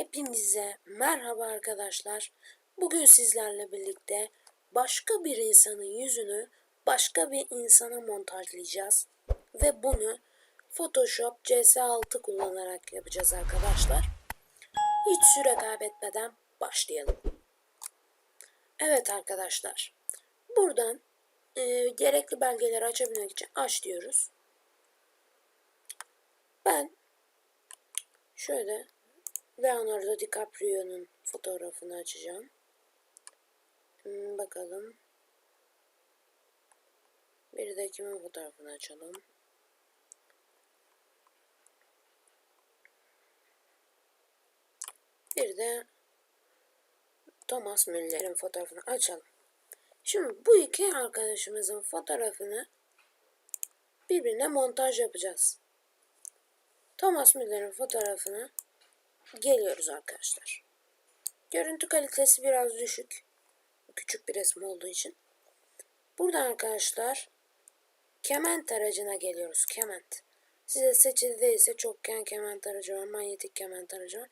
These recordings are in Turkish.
Hepinize merhaba arkadaşlar. Bugün sizlerle birlikte başka bir insanın yüzünü başka bir insana montajlayacağız. Ve bunu Photoshop CS6 kullanarak yapacağız arkadaşlar. Hiç süre kaybetmeden başlayalım. Evet arkadaşlar. Buradan e, gerekli belgeleri açabilmek için aç diyoruz. Ben şöyle Leonardo DiCaprio'nun fotoğrafını açacağım. Hmm, bakalım. Bir de kimin fotoğrafını açalım. Bir de Thomas Müller'in fotoğrafını açalım. Şimdi bu iki arkadaşımızın fotoğrafını birbirine montaj yapacağız. Thomas Müller'in fotoğrafını geliyoruz arkadaşlar. Görüntü kalitesi biraz düşük. Küçük bir resim olduğu için. Burada arkadaşlar kement aracına geliyoruz. Kement. Size seçili değilse çokgen kement aracı var. Manyetik kement aracı var.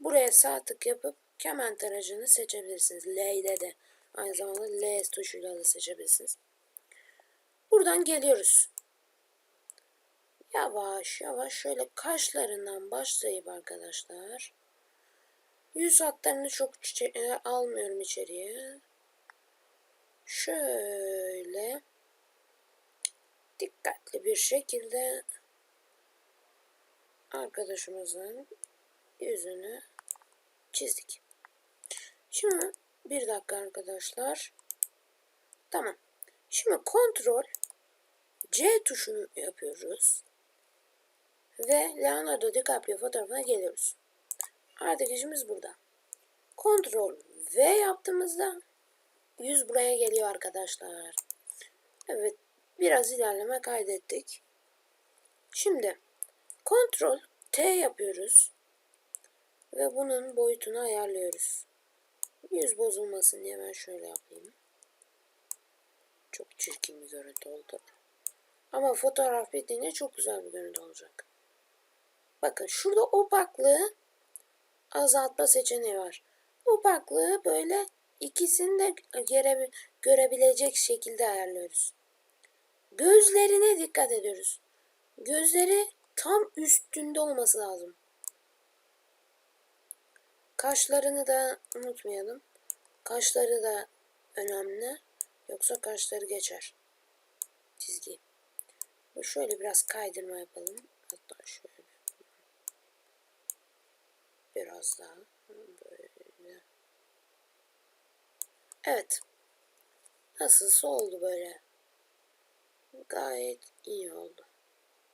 Buraya sağ tık yapıp kement aracını seçebilirsiniz. L ile de. Aynı zamanda L tuşuyla da seçebilirsiniz. Buradan geliyoruz. Yavaş yavaş şöyle kaşlarından başlayıp arkadaşlar. Yüz hatlarını çok e, almıyorum içeriye. Şöyle dikkatli bir şekilde arkadaşımızın yüzünü çizdik. Şimdi bir dakika arkadaşlar. Tamam. Şimdi kontrol C tuşunu yapıyoruz. Ve Leonardo DiCaprio fotoğrafına geliyoruz. Artık işimiz burada. Kontrol V yaptığımızda yüz buraya geliyor arkadaşlar. Evet. Biraz ilerleme kaydettik. Şimdi kontrol T yapıyoruz. Ve bunun boyutunu ayarlıyoruz. Yüz bozulmasın diye ben şöyle yapayım. Çok çirkin bir görüntü oldu. Ama fotoğraf bittiğinde çok güzel bir görüntü olacak. Bakın şurada opaklığı azaltma seçeneği var. Opaklığı böyle ikisini de göre, görebilecek şekilde ayarlıyoruz. Gözlerine dikkat ediyoruz. Gözleri tam üstünde olması lazım. Kaşlarını da unutmayalım. Kaşları da önemli. Yoksa kaşları geçer. Çizgi. Şöyle biraz kaydırma yapalım. Hatta şöyle. Biraz daha. Böyle. Evet. Nasılsa oldu böyle. Gayet iyi oldu.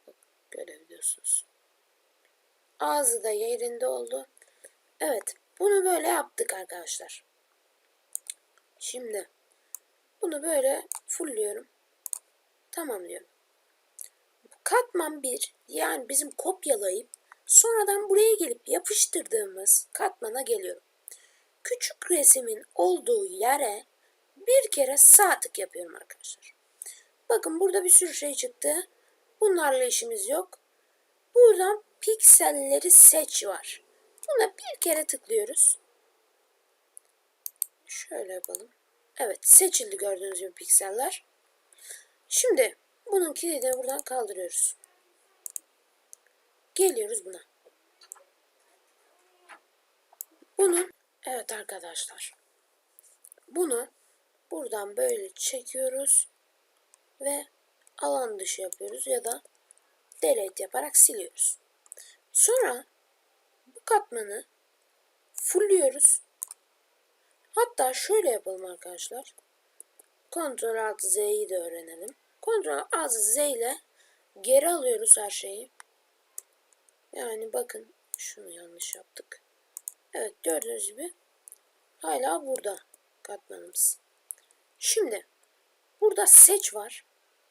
Bak, görebiliyorsunuz. Ağzı da yerinde oldu. Evet. Bunu böyle yaptık arkadaşlar. Şimdi bunu böyle fullliyorum. Tamam diyorum. Katman 1 yani bizim kopyalayıp sonradan buraya gelip yapıştırdığımız katmana geliyorum. Küçük resimin olduğu yere bir kere sağ tık yapıyorum arkadaşlar. Bakın burada bir sürü şey çıktı. Bunlarla işimiz yok. Buradan pikselleri seç var. Buna bir kere tıklıyoruz. Şöyle yapalım. Evet seçildi gördüğünüz gibi pikseller. Şimdi bunun kilidini buradan kaldırıyoruz. Geliyoruz buna. Bunun evet arkadaşlar. Bunu buradan böyle çekiyoruz ve alan dışı yapıyoruz ya da delete yaparak siliyoruz. Sonra bu katmanı fullliyoruz. Hatta şöyle yapalım arkadaşlar. Ctrl Alt Z'yi de öğrenelim. Ctrl Alt Z ile geri alıyoruz her şeyi. Yani bakın şunu yanlış yaptık. Evet gördüğünüz gibi hala burada katmanımız. Şimdi burada seç var.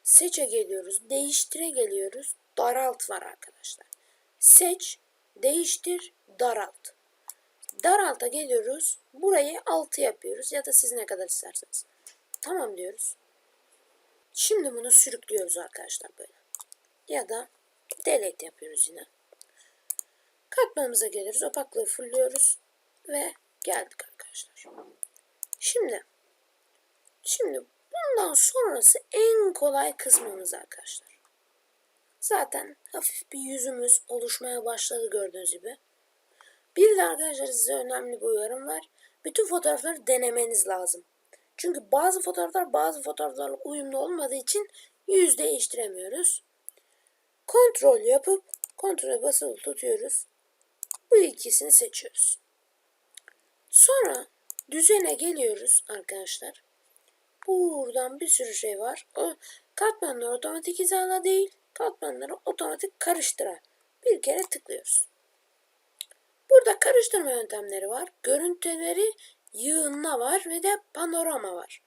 Seçe geliyoruz. Değiştire geliyoruz. Daralt var arkadaşlar. Seç, değiştir, daralt. Daralta geliyoruz. Burayı 6 yapıyoruz ya da siz ne kadar isterseniz. Tamam diyoruz. Şimdi bunu sürüklüyoruz arkadaşlar böyle. Ya da delete yapıyoruz yine. Katmanımıza geliriz. Opaklığı fulluyoruz. Ve geldik arkadaşlar. Şimdi şimdi bundan sonrası en kolay kısmımız arkadaşlar. Zaten hafif bir yüzümüz oluşmaya başladı gördüğünüz gibi. Bir de arkadaşlar size önemli bir uyarım var. Bütün fotoğrafları denemeniz lazım. Çünkü bazı fotoğraflar bazı fotoğraflarla uyumlu olmadığı için yüz değiştiremiyoruz. Kontrol yapıp kontrole basılı tutuyoruz. Bu ikisini seçiyoruz. Sonra düzene geliyoruz arkadaşlar. Buradan bir sürü şey var. O katmanları otomatik hizala değil, katmanları otomatik karıştıra. Bir kere tıklıyoruz. Burada karıştırma yöntemleri var. Görüntüleri yığınla var ve de panorama var.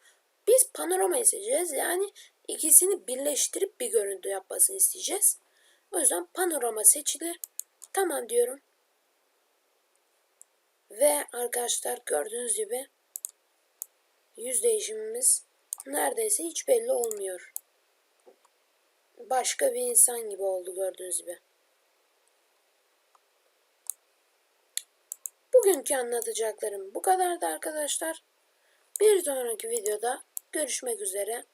Biz panoramayı seçeceğiz. Yani ikisini birleştirip bir görüntü yapmasını isteyeceğiz. O yüzden panorama seçilir. Tamam diyorum. Ve arkadaşlar gördüğünüz gibi yüz değişimimiz neredeyse hiç belli olmuyor. Başka bir insan gibi oldu gördüğünüz gibi. Bugünkü anlatacaklarım bu kadardı arkadaşlar. Bir sonraki videoda görüşmek üzere.